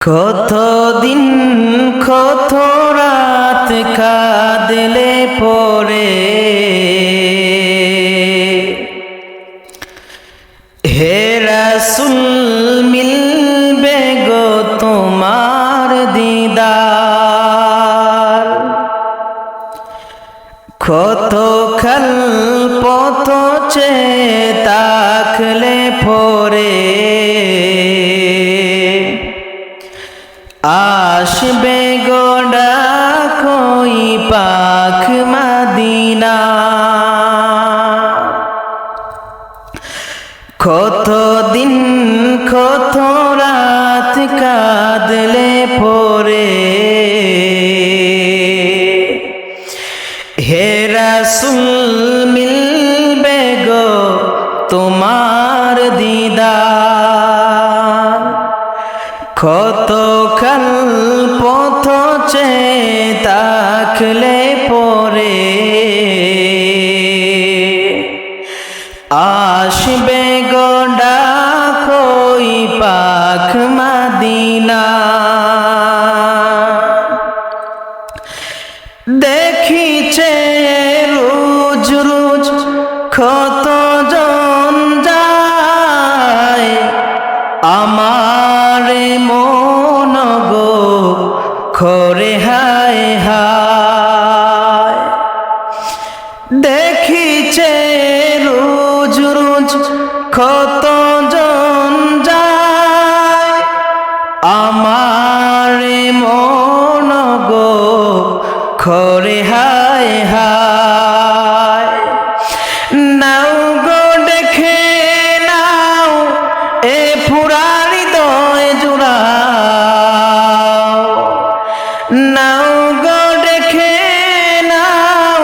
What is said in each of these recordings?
কত দিন কত রাত কাঁদলে পরে হে রাসুল, মিলবে গো তোমার দিদার। কত খাল পথ চে তাকলে পরে কত দিন কত রাত কাঁদলে পরে? হে রাসুল, মিলবে গো তোমার দিদার। কত কাল পথ চে তাকলে পরে? আসবে পাখ মাদিনা। দেখিছে রোজ রোজ কত জন যায়। আমার মন গো খরে হায় হায়। দেখিছে রোজ রোজ কত খরে, হায় হায়। নাও গো, দেখে নাও, এ ফুরারি দয় জুড়াও। নাও গো, দেখে নাও,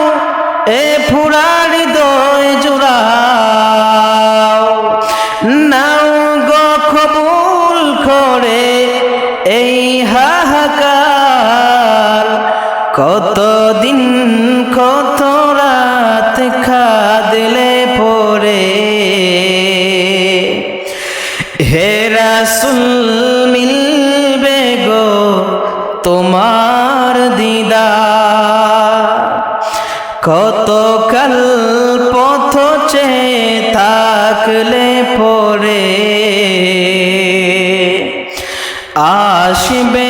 এ ফুরারি দয় জুড়াও। নাও গো, কবুল করে এই হাহাকার কতদিন কত রাত খাদলে পরে হে রাসুল, মিলবে গো তোমার দিদা কত কাল পথ চে থাকলে পরে আসবে